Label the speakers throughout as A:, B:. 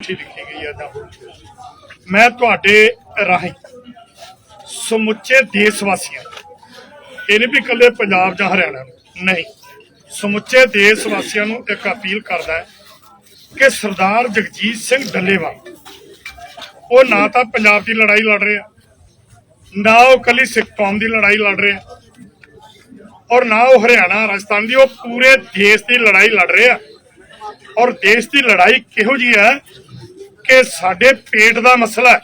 A: ਚਿੱਠੀ ਲਿਖੀ ਗਈ ਹੈ ਤਾਂ ਮੈਂ ਤੁਹਾਡੇ ਰਾਹੀਂ ਸਮੁੱਚੇ ਦੇਸ਼ ਵਾਸੀਆਂ ਇਹ ਨਹੀਂ ਵੀ ਇਕੱਲੇ ਪੰਜਾਬ ਜਾਂ ਹਰਿਆਣਾ ਨੂੰ, ਨਹੀਂ, ਸਮੁੱਚੇ ਦੇਸ਼ ਵਾਸੀਆਂ ਨੂੰ ਇੱਕ ਅਪੀਲ ਕਰਦਾ ਹੈ ਕਿ ਸਰਦਾਰ ਜਗਜੀਤ ਸਿੰਘ ਡੱਲੇਵਾਲ, ਉਹ ਨਾ ਤਾਂ ਪੰਜਾਬ ਦੀ ਲੜਾਈ ਲੜ ਰਿਹਾ, ਨਾ ਉਹ ਕੱਲੀ ਸਿੱਖ ਕੌਮ ਦੀ ਲੜਾਈ ਲੜ ਰਿਹਾ, ਔਰ ਨਾ ਉਹ ਹਰਿਆਣਾ, ਰਾਜਸਥਾਨ ਦੀ, ਉਹ ਪੂਰੇ ਦੇਸ਼ ਦੀ ਲੜਾਈ ਲੜ ਰਿਹਾ। ਔਰ ਦੇਸ਼ ਦੀ ਲੜਾਈ ਕਿਹੋ ਜੀ ਹੈ? ਕਿ ਸਾਡੇ ਪੇਟ ਦਾ ਮਸਲਾ ਹੈ।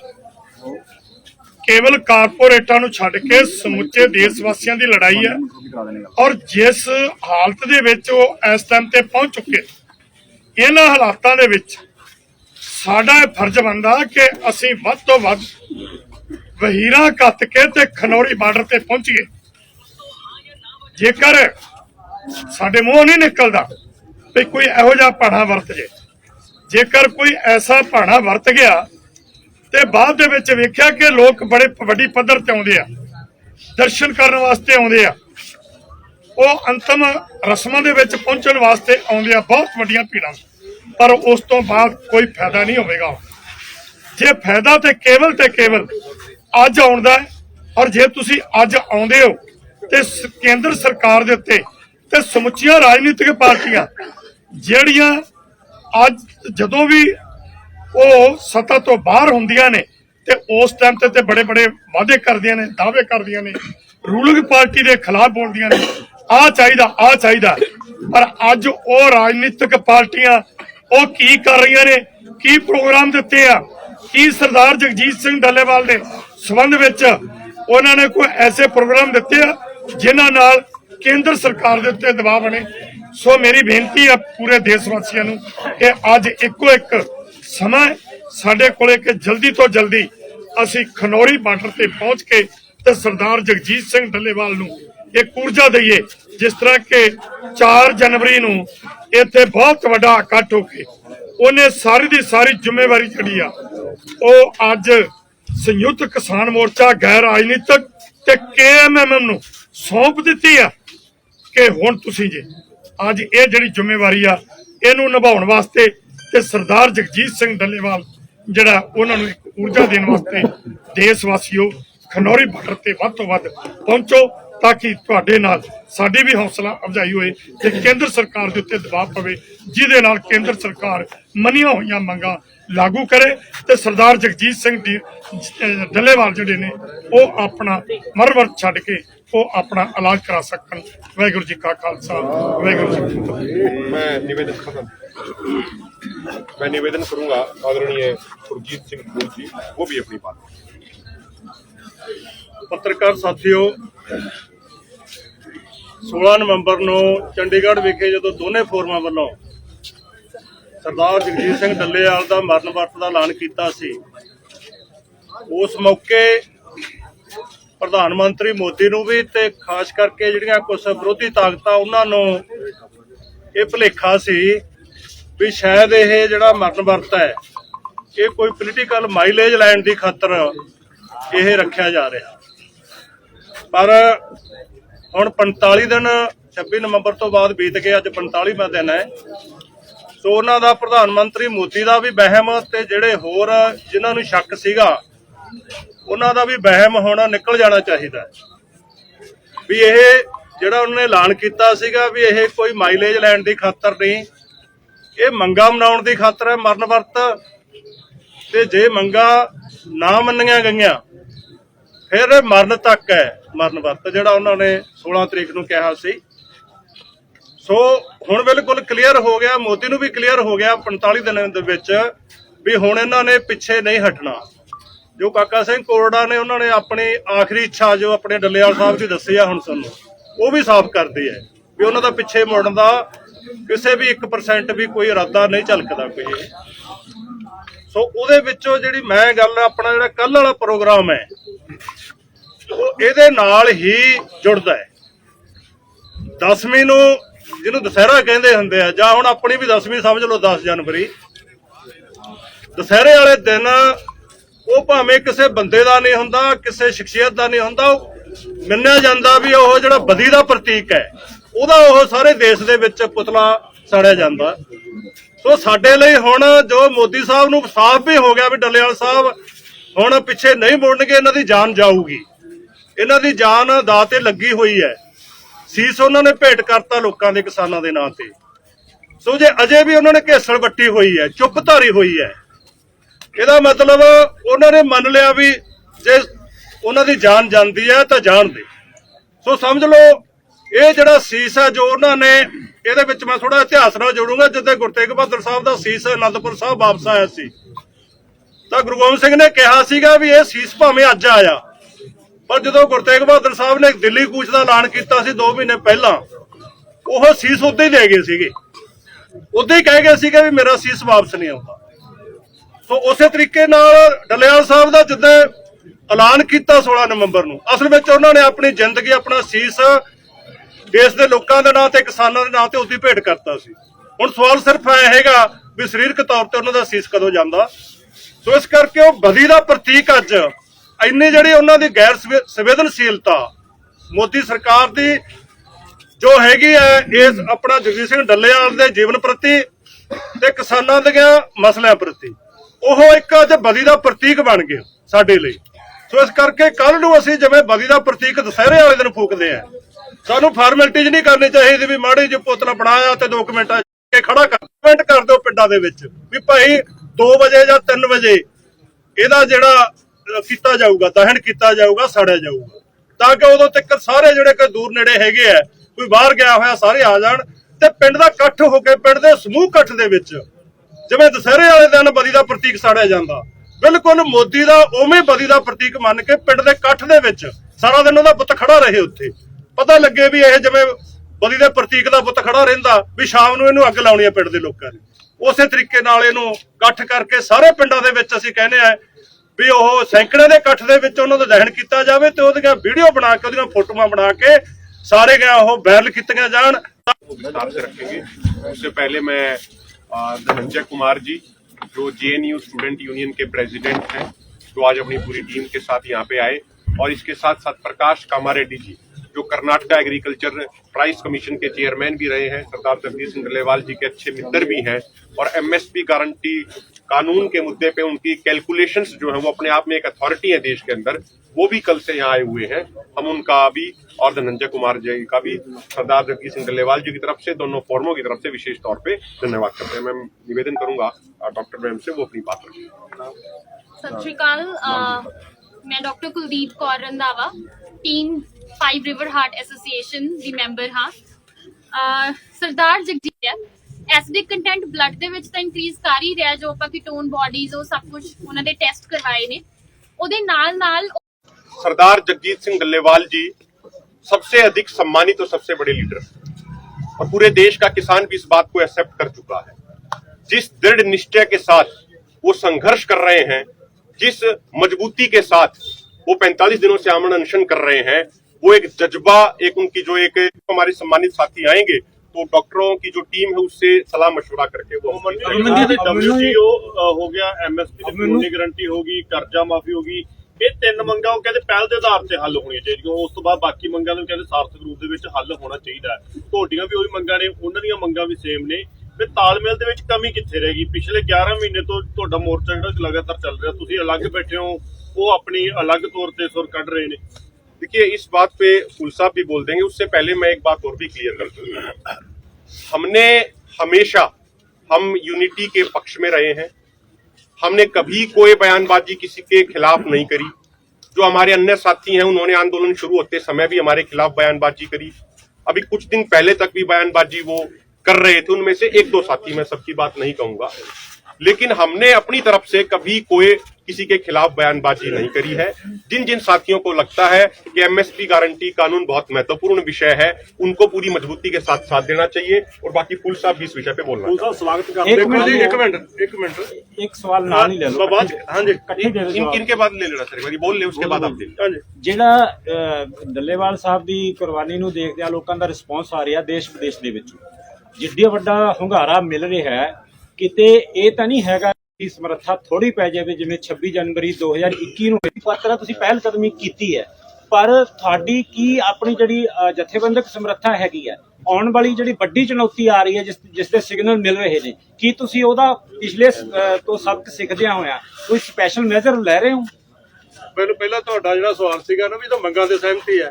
A: ਕੇਵਲ ਕਾਰਪੋਰੇਟਾਂ ਨੂੰ ਛੱਡ ਕੇ ਸਮੁੱਚੇ ਦੇਸ਼ ਵਾਸੀਆਂ ਦੀ ਲੜਾਈ ਹੈ ਔਰ ਜਿਸ ਹਾਲਤ ਦੇ ਵਿੱਚ ਉਹ ਇਸ ਟਾਈਮ ਤੇ ਪਹੁੰਚ ਚੁੱਕੇ ਇਹਨਾਂ ਹਾਲਾਤਾਂ ਦੇ ਵਿੱਚ ਸਾਡਾ ਇਹ ਫਰਜ਼ ਬਣਦਾ ਕਿ ਅਸੀਂ ਵੱਧ ਤੋਂ ਵੱਧ ਵਹੀਰਾ ਕੱਤ ਕੇ ਤੇ ਖਨੌਰੀ ਬਾਰਡਰ ਤੇ ਪਹੁੰਚੀਏ। ਜੇਕਰ ਸਾਡੇ ਮੂੰਹੋਂ ਨਹੀਂ ਨਿਕਲਦਾ ਵੀ ਕੋਈ ਇਹੋ ਜਿਹਾ ਭਾਣਾ ਵਰਤ ਜੇ ਜੇਕਰ ਕੋਈ ਐਸਾ ਭਾਣਾ ਵਰਤ ਗਿਆ ਤੇ ਬਾਅਦ ਦੇ ਵਿੱਚ ਵੇਖਿਆ ਕਿ ਲੋਕ ਬੜੇ ਵੱਡੀ ਪੱਧਰ ਤੇ ਆਉਂਦੇ ਆ, ਦਰਸ਼ਨ ਕਰਨ ਵਾਸਤੇ ਆਉਂਦੇ ਆ, ਉਹ ਅੰਤਮ ਰਸਮਾਂ ਦੇ ਵਿੱਚ ਪਹੁੰਚਣ ਵਾਸਤੇ ਆਉਂਦੇ ਆ, ਬਹੁਤ ਵੱਡੀਆਂ ਭੀੜਾਂ। ਪਰ ਉਸ ਤੋਂ ਬਾਅਦ ਕੋਈ ਫਾਇਦਾ ਨਹੀਂ ਹੋਵੇਗਾ। ਜੇ ਫਾਇਦਾ ਤੇ ਕੇਵਲ ਤੇ ਕੇਵਲ ਅੱਜ ਆਉਂਦਾ ਹੈ, ਔਰ ਜੇ ਤੁਸੀਂ ਅੱਜ ਆਉਂਦੇ ਹੋ ਤੇ ਕੇਂਦਰ ਸਰਕਾਰ ਦੇ ਉੱਤੇ ਤੇ ਸਮੁੱਚੀਆਂ ਰਾਜਨੀਤਿਕ ਪਾਰਟੀਆਂ ਜਿਹੜੀਆਂ ਅੱਜ ਜਦੋਂ ਵੀ ਉਹ ਸੱਤਾ ਤੋਂ ਬਾਹਰ ਹੁੰਦੀਆਂ ਨੇ ਤੇ ਉਸ ਟਾਈਮ ਤੇ ਤੇ ਬੜੇ ਬੜੇ ਵਾਅਦੇ ਕਰਦੀਆਂ ਨੇ, ਦਾਅਵੇ ਕਰਦੀਆਂ ਨੇ ਰੂਲਿੰਗ ਪਾਰਟੀ ਦੇ ਖਿਲਾਫ ਬੋਲਦੀਆਂ ਨੇ ਆ ਚਾਹੀਦਾ ਆ ਚਾਹੀਦਾ। ਪਰ ਅੱਜ ਉਹ ਰਾਜਨੀਤਿਕ ਪਾਰਟੀਆਂ ਉਹ ਕੀ ਕਰ ਰਹੀਆਂ ਨੇ, ਕੀ ਪ੍ਰੋਗਰਾਮ ਦਿੱਤੇ ਆ, ਕੀ ਸਰਦਾਰ ਜਗਜੀਤ ਸਿੰਘ ਡੱਲੇਵਾਲ ਦੇ ਸਬੰਧ ਵਿੱਚ ਉਹਨਾਂ ਨੇ ਕੋਈ ਐਸੇ ਪ੍ਰੋਗਰਾਮ ਦਿੱਤੇ ਆ ਜਿਨ੍ਹਾਂ ਨਾਲ ਕੇਂਦਰ ਸਰਕਾਰ ਦੇ ਉੱਤੇ ਦਬਾਅ ਬਣੇ? ਸੋ ਮੇਰੀ ਬੇਨਤੀ ਆ ਪੂਰੇ ਦੇਸ਼ ਵਾਸੀਆਂ ਨੂੰ ਕਿ ਅੱਜ ਇੱਕੋ ਇੱਕ ਸਮਾਂ ਸਾਡੇ ਕੋਲੇ ਕਿ ਜਲਦੀ ਤੋਂ ਜਲਦੀ ਅਸੀਂ ਖਨੌਰੀ ਬਾਰਡਰ ਤੇ ਪਹੁੰਚ ਕੇ ਤੇ ਸਰਦਾਰ ਜਗਜੀਤ ਸਿੰਘ ਡੱਲੇਵਾਲ ਨੂੰ ਇੱਕ ਊਰਜਾ ਦਈਏ, ਜਿਸ ਤਰ੍ਹਾਂ ਕਿ 4 ਜਨਵਰੀ ਨੂੰ ਇੱਥੇ ਬਹੁਤ ਵੱਡਾ ਇਕੱਠ ਹੋ ਕੇ ਉਹਨੇ ਸਾਰੀ ਦੀ ਸਾਰੀ ਜ਼ਿੰਮੇਵਾਰੀ ਜਿਹੜੀ ਆ, ਉਹ ਅੱਜ ਸੰਯੁਕਤ ਕਿਸਾਨ ਮੋਰਚਾ ਗੈਰ ਰਾਜਨੀਤਿਕ ਤੇ ਕੇਐਮਐਮ ਨੂੰ ਸੌਂਪ ਦਿੱਤੀ ਆ ਕਿ ਹੁਣ ਤੁਸੀਂ ਜੇ ਅੱਜ ਇਹ ਜਿਹੜੀ ਜ਼ਿੰਮੇਵਾਰੀ ਆ, ਇਹਨੂੰ ਨਿਭਾਉਣ ਵਾਸਤੇ ਤੇ ਸਰਦਾਰ ਜਗਜੀਤ ਸਿੰਘ ਡੱਲੇਵਾਲ ਜਿਹੜਾ ਉਹਨਾਂ ਨੂੰ ਇੱਕ ਊਰਜਾ ਦੇਣ ਵਾਸਤੇ ਦੇਸ਼ ਵਾਸੀਓ, ਖਨੌਰੀ ਬਾਰਡਰ ਤੇ ਵੱਧ ਤੋਂ ਵੱਧ ਪਹੁੰਚੋ ਤਾਂ ਕਿ ਤੁਹਾਡੇ ਨਾਲ ਸਾਡੀ ਵੀ ਹੌਸਲਾ ਅਫਜ਼ਾਈ ਹੋਏ ਤੇ ਕੇਂਦਰ ਸਰਕਾਰ ਦੇ ਉੱਤੇ ਦਬਾਅ ਪਵੇ, ਜਿਹਦੇ ਨਾਲ ਕੇਂਦਰ ਸਰਕਾਰ ਮੰਨੀਆਂ ਹੋਈਆਂ ਮੰਗਾਂ ਲਾਗੂ ਕਰੇ ਤੇ ਸਰਦਾਰ ਜਗਜੀਤ ਸਿੰਘ ਢੱਲੇਵਾਲ ਜਿਹੜੇ ਨੇ ਉਹ ਆਪਣਾ ਮਰਵਰ ਛੱਡ ਕੇ ਉਹ ਆਪਣਾ ਇਲਾਜ ਕਰਾ ਸਕਣ। ਵਾਹਿਗੁਰੂ ਜੀ ਕਾ ਖਾਲਸਾ ਵਾਹਿਗੁਰੂ ਜੀ ਕੀ ਫਤਿਹ।
B: ਮੈਂ ਨਿਵੇਦਨ ਖਤਮ। ਮੈਂ ਨਿਵੇਦਨ ਕਰੂੰਗਾ ਆਦਰਣੀਏ ਗੁਰਜੀਤ ਸਿੰਘ ਗੁਰੂ ਜੀ ਉਹ ਵੀ ਆਪਣੀ ਬਾਤ।
C: ਪੱਤਰਕਾਰ ਸਾਥੀਓ 16 ਨਵੰਬਰ ਨੂੰ ਚੰਡੀਗੜ੍ਹ ਵਿਖੇ ਜਦੋਂ ਦੋਨੇ ਫੋਰਮਾਂ ਵੱਲੋਂ ਸਰਦਾਰ ਜਗਜੀਤ ਸਿੰਘ ਡੱਲੇਵਾਲ ਦਾ ਮਰਨ ਵਰਤ ਦਾ ਐਲਾਨ ਕੀਤਾ ਸੀ। ਉਸ ਮੌਕੇ ਪ੍ਰਧਾਨ ਮੰਤਰੀ ਮੋਦੀ ਨੂੰ ਵੀ ਤੇ ਖਾਸ ਕਰਕੇ ਜਿਹੜੀਆਂ ਕੁਝ ਵਿਰੋਧੀ ਤਾਕਤਾਂ ਉਹਨਾਂ ਨੂੰ ਇਹ ਭੁਲੇਖਾ ਸੀ ਵੀ ਸ਼ਾਇਦ ਇਹ ਜਿਹੜਾ ਮਰਨ ਵਰਤ ਹੈ, ਇਹ ਕੋਈ ਪੋਲੀਟੀਕਲ ਮਾਈਲੇਜ ਲੈਣ ਦੀ ਖਾਤਰ ਇਹ ਰੱਖਿਆ ਜਾ ਰਿਹਾ। ਪਰ ਹੁਣ 45 ਦਿਨ 26 ਨਵੰਬਰ ਤੋਂ ਬਾਅਦ ਬੀਤ ਗਏ, ਅੱਜ 45ਵਾਂ ਦਿਨ ਹੈ। ਸੋ ਉਹਨਾਂ ਦਾ ਪ੍ਰਧਾਨ ਮੰਤਰੀ ਮੋਦੀ ਦਾ ਵੀ ਵਹਿਮ ਤੇ ਜਿਹੜੇ ਹੋਰ ਜਿਨ੍ਹਾਂ ਨੂੰ ਸ਼ੱਕ ਸੀਗਾ, ਉਹਨਾਂ ਦਾ ਵੀ ਵਹਿਮ ਹੋਣਾ ਨਿਕਲ ਜਾਣਾ ਚਾਹੀਦਾ ਵੀ ਇਹ ਜਿਹੜਾ ਉਹਨਾਂ ਨੇ ਐਲਾਨ ਕੀਤਾ ਸੀਗਾ ਵੀ ਇਹ ਕੋਈ ਮਾਈਲੇਜ ਲੈਣ ਦੀ ਖਾਤਰ ਨਹੀਂ, ਇਹ ਮੰਗਾ ਮਨਾਉਣ ਦੀ ਖਾਤਰ ਹੈ, ਮਰਨ ਵਰਤ। ਤੇ ਜੇ ਮੰਗਾ ਨਾ ਮੰਨੀਆਂ ਗਈਆਂ, ਫਿਰ ਮਰਨ ਤੱਕ ਹੈ, ਮਰਨ ਵਰਤ ਜਿਹੜਾ ਉਹਨਾਂ ਨੇ 16 ਤਰੀਕ ਨੂੰ ਕਿਹਾ ਸੀ। ਸੋ ਹੁਣ ਬਿਲਕੁਲ ਕਲੀਅਰ ਹੋ ਗਿਆ, ਮੋਦੀ ਨੂੰ ਵੀ ਕਲੀਅਰ ਹੋ ਗਿਆ 45 ਦਿਨਾਂ ਦੇ ਵਿੱਚ ਵੀ ਹੁਣ ਇਹਨਾਂ ਨੇ ਪਿੱਛੇ ਨਹੀਂ ਹਟਣਾ। ਜੋ ਕਾਕਾ ਸਿੰਘ ਕੋਰੜਾ ਨੇ ਉਹਨਾਂ ਨੇ ਆਪਣੀ ਆਖਰੀ ਇੱਛਾ ਜੋ ਆਪਣੇ ਡੱਲੇਵਾਲ ਸਾਹਿਬ ਦੀ ਦੱਸੀ ਆ ਹੁਣ ਸਾਨੂੰ, ਉਹ ਵੀ ਸਾਫ਼ ਕਰਦੇ ਹੈ ਵੀ ਉਹਨਾਂ ਦਾ ਪਿੱਛੇ ਮੁੜਨ ਦਾ ਕਿਸੇ ਵੀ 1% ਵੀ ਕੋਈ ਇਰਾਦਾ ਨਹੀਂ ਝਲਕਦਾ ਕੋਈ। ਸੋ ਉਹਦੇ ਵਿੱਚੋਂ ਜਿਹੜੀ ਮੈਂ ਗੱਲ, ਆਪਣਾ ਜਿਹੜਾ ਕੱਲ ਵਾਲਾ ਪ੍ਰੋਗਰਾਮ ਹੈ, ਉਹ ਇਹਦੇ ਨਾਲ ਹੀ ਜੁੜਦਾ ਹੈ। ਦਸਵੀਂ ਨੂੰ ਜਿਹਨੂੰ ਦੁਸਹਿਰਾ ਕਹਿੰਦੇ ਹੁੰਦੇ ਆ, ਜਾਂ ਹੁਣ ਆਪਣੀ ਵੀ ਦਸਵੀਂ ਸਮਝ ਲਓ 10 ਜਨਵਰੀ। ਦੁਸਹਿਰੇ ਵਾਲੇ ਦਿਨ ਉਹ ਭਾਵੇਂ ਕਿਸੇ ਬੰਦੇ ਦਾ ਨਹੀਂ ਹੁੰਦਾ, ਕਿਸੇ ਸ਼ਖਸੀਅਤ ਦਾ ਨਹੀਂ ਹੁੰਦਾ ਮੰਨਿਆ ਜਾਂਦਾ ਵੀ ਉਹ ਜਿਹੜਾ ਬਦੀ ਦਾ ਪ੍ਰਤੀਕ ਹੈ, ਉਹਦਾ ਉਹ ਸਾਰੇ ਦੇਸ਼ ਦੇ ਵਿੱਚ ਪੁਤਲਾ ਸਾੜਿਆ ਜਾਂਦਾ। ਸੋ ਸਾਡੇ ਲਈ ਹੁਣ ਜੋ ਮੋਦੀ ਸਾਹਿਬ ਨੂੰ ਸਾਫ਼ ਵੀ ਹੋ ਗਿਆ ਵੀ ਡੱਲੇਵਾਲ ਸਾਹਿਬ ਹੁਣ ਪਿੱਛੇ ਨਹੀਂ ਮੁੜਨਗੇ, ਇਹਨਾਂ ਦੀ ਜਾਨ ਜਾਊਗੀ। ਇਹਨਾਂ ਦੀ ਜਾਨ ਦਾ ਤੇ ਲੱਗੀ ਹੋਈ ਹੈ। ਸੀਸ ਉਹਨਾਂ ਨੇ ਭੇਟ ਕਰਤਾ ਲੋਕਾਂ ਦੇ ਕਿਸਾਨਾਂ ਦੇ ਨਾਂ ਤੇ। ਸੋ ਜੇ ਅਜੇ ਵੀ ਉਹਨਾਂ ਨੇ ਘੇਸਲ ਵੱਟੀ ਹੋਈ ਹੈ ਚੁੱਪ ਧਾਰੀ ਹੋਈ ਹੈ, ਇਹਦਾ ਮਤਲਬ ਉਹਨਾਂ ਨੇ ਮੰਨ ਲਿਆ ਵੀ ਜੇ ਉਹਨਾਂ ਦੀ ਜਾਨ ਜਾਂਦੀ ਹੈ ਤਾਂ ਜਾਣ ਦੇ। ਸੋ ਸਮਝ ਲਓ, ਇਹ ਜਿਹੜਾ ਸੀਸ ਹੈ ਜੋ ਉਹਨਾਂ ਨੇ ਇਹਦੇ ਵਿੱਚ ਮੈਂ ਥੋੜਾ ਇਤਿਹਾਸ ਨਾਲ ਜੋੜੂੰਗਾ, ਜਿੱਦਾਂ ਗੁਰੂ ਤੇਗ ਬਹਾਦਰ ਸਾਹਿਬ ਦਾ ਸੀਸ ਅਨੰਦਪੁਰ ਸਾਹਿਬ ਵਾਪਸ ਆਇਆ ਸੀ। ਤਾਂ ਗੁਰੂ ਗੋਬਿੰਦ ਸਿੰਘ ਨੇ ਕਿਹਾ ਸੀਗਾ ਵੀ ਇਹ ਸੀਸ ਭਾਵੇਂ ਅੱਜ ਆਇਆ ਪਰ ਜਦੋਂ ਗੁਰੂ ਤੇਗ ਬਹਾਦਰ ਸਾਹਿਬ ਨੇ ਦਿੱਲੀ ਕੂਚ ਦਾ ਐਲਾਨ ਕੀਤਾ ਸੀ 2 ਮਹੀਨੇ ਪਹਿਲਾਂ, ਉਹ ਸੀਸ ਉੱਤੇ ਹੀ ਦੇ ਗਏ ਸੀਗੇ। ਉੱਤੇ ਹੀ ਕਹਿ ਗਏ ਸੀਗੇ ਵੀ ਮੇਰਾ ਸੀਸ ਵਾਪਸ ਨਹੀਂ ਆਉਂਦਾ। ਸੋ ਉਸੇ ਤਰੀਕੇ ਨਾਲ ਡਲਿਆਲ ਸਾਹਿਬ ਦਾ ਜਿੱਦਾਂ ਐਲਾਨ ਕੀਤਾ 16 ਨਵੰਬਰ ਨੂੰ, ਅਸਲ ਵਿੱਚ ਉਹਨਾਂ ਨੇ ਆਪਣੀ ਜ਼ਿੰਦਗੀ, ਆਪਣਾ ਸੀਸ ਦੇਸ਼ ਦੇ ਲੋਕਾਂ ਦੇ ਨਾਂ ਤੇ, ਕਿਸਾਨਾਂ ਦੇ ਨਾਂ ਤੇ ਉਸਦੀ ਭੇਟ ਕਰਤਾ ਸੀ। ਹੁਣ ਸਵਾਲ ਸਿਰਫ ਇਹ ਹੈਗਾ ਵੀ ਸਰੀਰਕ ਤੌਰ ਤੇ ਉਹਨਾਂ ਦਾ ਸੀਸ ਕਦੋਂ ਜਾਂਦਾ? ਸੋ ਇਸ ਕਰਕੇ ਉਹ ਬਦੀ ਦਾ ਪ੍ਰਤੀਕ ਅੱਜ ਇੰਨੀ ਜਿਹੜੀ ਉਹਨਾਂ ਦੀ ਗੈਰ ਸੰਵੇਦਨਸ਼ੀਲਤਾ ਮੋਦੀ ਸਰਕਾਰ ਦੀ ਜੋ ਹੈਗੀ ਹੈ, ਇਸ ਆਪਣਾ ਜਗਜੀਤ ਸਿੰਘ ਡੱਲੇਵਾਲ ਦੇ ਜੀਵਨ ਪ੍ਰਤੀ ਤੇ ਕਿਸਾਨਾਂ ਦੇ ਮਸਲਿਆਂ ਪ੍ਰਤੀ, ਉਹ ਇੱਕ ਅੱਜ ਬਦੀ ਦਾ ਪ੍ਰਤੀਕ ਬਣ ਗਏ ਸਾਡੇ ਲਈ। ਸੋ ਇਸ ਕਰਕੇ ਕੱਲ ਨੂੰ ਅਸੀਂ ਜਿਵੇਂ ਬਦੀ ਦਾ ਪ੍ਰਤੀਕ ਦੁਸਹਿਰੇ ਵਾਲੇ ਦਿਨ ਫੂਕਦੇ ਆ ਸਾਨੂੰ ਫਾਰਮੈਲਿਟੀਜ਼ ਨਹੀਂ ਕਰਨੀ ਚਾਹੀਦੀ ਵੀ ਮਾੜੀ ਜਿਹੀ ਪੁਤਲਾ ਬਣਾਇਆ ਤੇ 2 ਮਿੰਟਾਂ 'ਚ ਖੜਾ ਕਰ ਕਮੈਂਟ ਕਰ ਦਿਓ ਪਿੰਡਾਂ ਦੇ ਵਿੱਚ ਵੀ ਭਾਈ 2 ਵਜੇ ਜਾਂ 3 ਵਜੇ ਇਹਦਾ ਜਿਹੜਾ ਕੀਤਾ ਜਾਊਗਾ, ਦਹਨ ਕੀਤਾ ਜਾਊਗਾ, ਸਾੜਿਆ ਜਾਊਗਾ। ਤਾਂ ਕਿ ਉਦੋਂ ਤੱਕ ਸਾਰੇ ਜਿਹੜੇ ਕੋਈ ਦੂਰ ਨੇੜੇ ਹੈਗੇ ਆ, ਕੋਈ ਬਾਹਰ ਗਿਆ ਹੋਇਆ, ਸਾਰੇ ਆ ਜਾਣ ਤੇ ਪਿੰਡ ਦਾ ਇਕੱਠ ਹੋ ਕੇ ਪਿੰਡ ਦੇ ਸਮੂਹ ਇਕੱਠ ਦੇ ਵਿੱਚ ਜਿਵੇਂ ਦੁਸਹਿਰੇ ਵਾਲੇ ਦਿਨ ਬਦੀ ਦਾ ਪ੍ਰਤੀਕ ਸਾੜਿਆ ਜਾਂਦਾ, ਬਿਲਕੁਲ ਮੋਦੀ ਦਾ ਉਵੇਂ ਬਦੀ ਦਾ ਪ੍ਰਤੀਕ ਮੰਨ ਕੇ ਪਿੰਡ ਦੇ ਇਕੱਠ ਦੇ ਵਿੱਚ ਸਾਰਾ ਦਿਨ ਉਹਦਾ ਬੁੱਤ ਖੜਾ ਰਹੇ ਉੱਥੇ। ਪਤਾ ਲੱਗੇ ਵੀ ਇਹ ਜਿਵੇਂ ਬਦੀ ਦੇ ਪ੍ਰਤੀਕ ਦਾ ਬੁੱਤ ਖੜਾ ਰਹਿੰਦਾ ਵੀ ਸ਼ਾਮ ਨੂੰ ਇਹਨੂੰ ਅੱਗ ਲਾਉਣੀ ਹੈ ਪਿੰਡ ਦੇ ਲੋਕਾਂ ਨੇ ਉਸੇ ਤਰੀਕੇ ਨਾਲ ਇਹਨੂੰ ਇਕੱਠ ਕਰਕੇ ਸਾਰੇ ਪਿੰਡਾਂ ਦੇ ਵਿੱਚ ਅਸੀਂ ਕਹਿੰਦੇ ਆ ਵੀ ਉਹ ਸੈਂਕੜੇ ਦੇ ਇਕੱਠ ਦੇ ਵਿੱਚ ਉਹਨਾਂ ਦਾ ਦਹਨ ਕੀਤਾ ਜਾਵੇ ਤੇ ਉਹਦੀਆਂ ਵੀਡੀਓ ਬਣਾ ਕੇ ਉਹਦੀਆਂ ਫੋਟੋਆਂ ਬਣਾ ਕੇ ਸਾਰੇ ਗਿਆ ਉਹ ਵਾਇਰਲ ਕੀਤੀਆਂ ਜਾਣ
B: वो विस्तार से रखेंगे उससे पहले मैं अ, धनंजय कुमार जी जो जेएनयू स्टूडेंट यूनियन के प्रेसिडेंट हैं जो आज अपनी पूरी टीम के साथ यहाँ पे आए और इसके साथ साथ प्रकाश कामारेड्डी जी जो कर्नाटका एग्रीकल्चर प्राइस कमीशन के चेयरमैन भी रहे हैं, सरदार जगदीश सिंह डलेवाल जी के अच्छे मित्र भी हैं और एमएसपी गारंटी कानून के मुद्दे पे उनकी कैलकुलेशंस जो है वो अपने आप में एक अथॉरिटी है देश के अंदर। वो भी कल से यहाँ आए हुए हैं। हम उनका भी और धनंजय कुमार जी का भी, सरदार जगदीश सिंह डलेवाल जी की तरफ़ से, दोनों फॉर्मों की तरफ़ से विशेष तौर पर धन्यवाद करते हैं। मैं निवेदन करूँगा डॉक्टर मैम से वो अपनी बात रखें।
D: सत श्रीकाल मैं doctor Kuldeep Kaur Randhawa, team Randhawa team 5 river heart association ਦੀ ਮੈਂਬਰ ਹਾਂ ਅਹ ਸਰਦਾਰ ਜਗਜੀਤ ਹੈ ਐਸਿਡਿਕ ਕੰਟੈਂਟ ਬਲੱਡ ਦੇ ਵਿੱਚ ਤਾਂ ਇਨਕਰੀਜ਼ ਕਰ ਹੀ ਰਿਹਾ ਜੋ ਆਪਾਂ ਕੀਟੋਨ ਬਾਡੀਜ਼ ਉਹ ਸਭ ਕੁਝ ਉਹਨਾਂ ਦੇ ਟੈਸਟ ਕਰਵਾਏ ਨੇ ਉਹਦੇ ਨਾਲ ਨਾਲ
B: सरदार जगजीत सिंह डल्लेवाल जी सबसे अधिक सम्मानित और सबसे बड़े लीडर और पूरे देश का किसान भी इस बात को एक्सेप्ट कर चुका है जिस दृढ़ निश्चय के साथ वो संघर्ष कर रहे हैं जिस मजबूती के साथ वो 45 दिनों से आमरण अनशन कर रहे हैं वो एक जज्बा एक उनकी जो एक हमारे सम्मानित साथी आएंगे तो डॉक्टरों की जो टीम है उससे सलाह मशवरा करके वो
C: WTO ਹੋ ਗਿਆ ਐਮਐਸਪੀ ਦੀ ਕਾਨੂੰਨੀ ਗਾਰੰਟੀ ਹੋਗੀ ਕਰਜ਼ਾ ਮਾਫੀ ਹੋਗੀ ਇਹ ਤਿੰਨ ਮੰਗਾਂ ਉਹ ਕਹਿੰਦੇ ਪਹਿਲ ਦੇ ਆਧਾਰ ਤੇ ਹੱਲ ਹੋਣੀਆਂ ਚਾਹੀਦੀਆਂ ਉਸ ਤੋਂ ਬਾਅਦ ਬਾਕੀ ਮੰਗਾਂ ਨੂੰ ਕਹਿੰਦੇ ਸਾਰਥਕ ਰੂਪ ਦੇ ਵਿੱਚ ਹੱਲ ਹੋਣਾ ਚਾਹੀਦਾ ਹੈ ਤੁਹਾਡੀਆਂ ਵੀ ਉਹੀ ਮੰਗਾਂ ਨੇ ਉਹਨਾਂ ਦੀਆਂ ਮੰਗਾਂ ਵੀ ਸੇਮ ਨੇ ਤੇ ਤਾਲਮੇਲ ਦੇ ਵਿੱਚ ਕਮੀ ਕਿੱਥੇ ਰਹਿ ਗਈ ਪਿਛਲੇ 11 ਮਹੀਨੇ ਤੋਂ ਤੁਹਾਡਾ ਮੋਰਚਾ ਜਿਹੜਾ ਲਗਾਤਾਰ ਚੱਲ ਰਿਹਾ ਤੁਸੀਂ ਅਲੱਗ ਬੈਠੇ ਹੋ ਉਹ ਆਪਣੀ ਅਲੱਗ ਤੌਰ ਤੇ ਸੁਰ ਕੱਢ ਰਹੇ ਨੇ
B: देखिए, इस बात पे फुल साहब भी बोल देंगे, उससे पहले मैं एक बात और भी क्लियर कर दूँ हमने हमेशा, हम यूनिटी के पक्ष में रहे हैं। हमने कभी कोई बयानबाजी किसी के खिलाफ नहीं करी। जो हमारे अन्य साथी हैं, उन्होंने आंदोलन शुरू होते समय भी हमारे खिलाफ बयानबाजी करी। अभी कुछ दिन पहले तक भी बयानबाजी वो कर रहे थे, उनमें से एक दो साथी, मैं सबकी बात नहीं कहूँगा। लेकिन हमने अपनी तरफ़ से कभी कोई किसी के खिलाफ बयानबाजी नहीं करी है जिन जिन साथियों को लगता है कि एमएसपी गारंटी कानून बहुत महत्वपूर्ण विषय है उनको पूरी मजबूती के साथ साथ देना चाहिए और बाकी फुल साहब भी इस विषय पे बोलना
C: ਉਹ ਸਾਹਿਬ ਸਵਾਗਤ
E: ਇੱਕ
C: ਕਰਦੇ
E: ਮਿੰਟ ਜੀ,
C: ਇੱਕ ਮਿੰਟ ਇੱਕ ਮਿੰਟ
E: ਇੱਕ ਸਵਾਲ ਨਾਲ ਹੀ ਲੈ ਲਓ
C: ਬਾਅਦ ਚ- ਹਾਂਜੀ
E: ਇਕੱਠੇ ਦੇ ਦਿਓ
B: इन
E: ਜਵਾਬ।
B: इनके बाद ले लेना सर एक बार ये बोल ले उसके बाद आप दे लेना।
C: ਹਾਂਜੀ
E: ਜਿਹੜਾ ਅਹ, ਡੱਲੇਵਾਲ ਸਾਹਿਬ ਦੀ ਕੁਰਬਾਨੀ ਨੂੰ ਦੇਖਦਿਆਂ ਲੋਕਾਂ ਦਾ ਰਿਸਪੌਂਸ ਆ ਰਿਹਾ ਦੇਸ਼ ਵਿਦੇਸ਼ ਦੇ ਵਿੱਚ ਜਿੱਡੀ ਵੱਡਾ ਹੁੰਗਾਰਾ ਮਿਲ ਰਿਹਾ ਹੈ ਕਿਤੇ ਇਹ ਤਾਂ ਨਹੀਂ ਹੈਗਾ ਕਿ ਸਮਰੱਥਾ ਥੋੜੀ ਪੈ ਜਾਵੇ, ਜਿਵੇਂ 26 ਜਨਵਰੀ 2021 ਨੂੰ ਹੋਈ। ਪੱਤਰਾ ਤੁਸੀਂ ਪਹਿਲ ਕਦਮੀ ਕੀਤੀ ਹੈ। ਪਰ ਤੁਹਾਡੀ ਕੀ ਆਪਣੀ ਜਿਹੜੀ ਜਥੇਬੰਦਕ ਸਮਰੱਥਾ ਹੈਗੀ ਹੈ? ਆਉਣ ਵਾਲੀ ਜਿਹੜੀ ਵੱਡੀ ਚੁਣੌਤੀ ਆ ਰਹੀ ਹੈ, ਜਿਸ ਜਿਸ ਦੇ ਸਿਗਨਲ ਮਿਲ ਰਹੇ ਨੇ, ਕੀ ਤੁਸੀਂ ਉਹਦਾ ਪਿਛਲੇ ਤੋਂ ਸਬਕ ਸਿੱਖਦਿਆਂ ਹੋਇਆ ਕੋਈ ਸਪੈਸ਼ਲ ਮੈਜਰ ਲੈ ਰਹੇ ਹੋ?
C: ਮੈਨੂੰ ਪਹਿਲਾਂ ਤੁਹਾਡਾ ਜਿਹੜਾ ਸਵਾਲ ਸੀਗਾ ਨਾ, ਵੀ ਤਾਂ ਮੰਗਾਂ ਤੇ ਸਹਿਮਤੀ ਹੈ,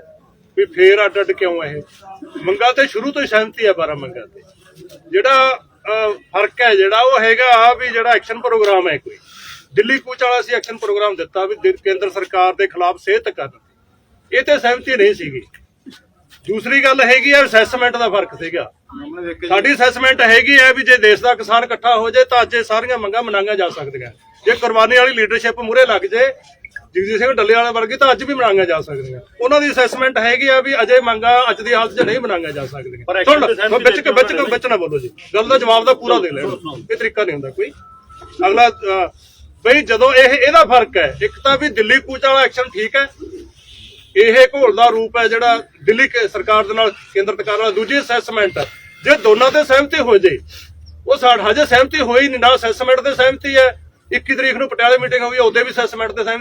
C: ਵੀ ਫੇਰ ਅੱਡ ਅੱਡ ਕਿਉਂ ਇਹ? ਮੰਗਾਂ ਤੇ ਸ਼ੁਰੂ ਤੋਂ ਹੀ ਸਹਿਮਤੀ ਹੈ 12 ਮੰਗਾਂ ਤੇ। ਜਿਹੜਾ ਫ਼ਰਕ ਹੈ ਜਿਹੜਾ, ਉਹ ਹੈਗਾ ਵੀ ਜਿਹੜਾ ਐਕਸ਼ਨ ਪ੍ਰੋਗਰਾਮ ਹੈ ਕੋਈ। ਦਿੱਲੀ ਕੂਚ ਵਾਲਾ ਸੀ ਐਕਸ਼ਨ ਪ੍ਰੋਗਰਾਮ ਦਿੱਤਾ ਵੀ ਕੇਂਦਰ ਸਰਕਾਰ ਦੇ ਖਿਲਾਫ ਸਿਹਤ ਕਰਨ ਇਹ ਤੇ ਸਹਿਮਤੀ ਨਹੀਂ ਸੀਗੀ। ਦੂਸਰੀ ਗੱਲ ਹੈਗੀ ਆ ਅਸੈਸਮੈਂਟ ਦਾ ਫ਼ਰਕ ਸੀਗਾ। ਸਾਡੀ ਅਸੈਸਮੈਂਟ ਹੈਗੀ ਹੈ ਵੀ ਜੇ ਦੇਸ਼ ਦਾ ਕਿਸਾਨ ਇਕੱਠਾ ਹੋ ਜਾਏ, ਤਾਂ ਅੱਜ ਇਹ ਸਾਰੀਆਂ ਮੰਗਾਂ ਮਨਾਈਆਂ ਜਾ ਸਕਦੀਆਂ। ਜੇ ਕੁਰਬਾਨੀ ਵਾਲੀ ਲੀਡਰਸ਼ਿਪ ਮੂਰੇ ਲੱਗ ਜੇ ਜਗਜੀਤ ਸਿੰਘ ਡੱਲੇ ਵਾਲਾ ਵਰਗੀ ਤਾਂ ਅੱਜ ਵੀ ਮਨਾਈਆਂ ਜਾ ਸਕਦੀਆਂ। ਉਹਨਾਂ ਦੀ ਅਸੈਸਮੈਂਟ ਹੈਗੀ ਆ ਵੀ ਅਜੇ ਮੰਗਾਂ ਅੱਜ ਦੀ ਹਾਲਤ 'ਚ ਨਹੀਂ ਮਨਾਈਆਂ ਜਾ ਸਕਦੀਆਂ। ਸੁਣ ਵਿੱਚ ਵਿੱਚ ਵਿੱਚ ਨਾ ਬੋਲੋ ਜੀ। ਗੱਲ ਦਾ ਜਵਾਬ ਦਾ ਪੂਰਾ ਦੇ ਲੈਣ ਇਹ ਤਰੀਕਾ ਨਹੀਂ ਹੁੰਦਾ ਕੋਈ। ਅਗਲਾ ਬਈ ਜਦੋਂ ਇਹ ਇਹਦਾ ਫ਼ਰਕ ਹੈ ਇੱਕ ਤਾਂ ਵੀ ਦਿੱਲੀ ਕੂਚ ਵਾਲਾ ਐਕਸ਼ਨ ਠੀਕ ਹੈ। ਇਹ ਘੋਲ ਦਾ ਰੂਪ ਹੈ ਜਿਹੜਾ ਦਿੱਲੀ ਸਰਕਾਰ ਦੇ ਨਾਲ ਕੇਂਦਰ ਸਰਕਾਰ ਨਾਲ ਦੂਜੀ ਅਸੈਸਮੈਂਟ ਜੇ ਦੋਨਾਂ ਤੇ ਸਹਿਮਤੀ ਹੋ ਜੇ ਉਹ ਸਾਡ ਹਜੇ ਸਹਿਮਤੀ ਹੋਈ ਨਹੀਂ ਨਾ ਅਸੈਸਮੈਂਟ ਤੇ ਸਹਿਮਤੀ ਹੈ। 21 ਤਰੀਕ ਨੂੰ ਪਟਿਆਲੇ ਮੀਟਿੰਗ ਹੋਈ ਉਹਦੇ ਵੀ ਅਸੈਸਮੈਂਟ ਤੇ ਸਹਿਮਤੀ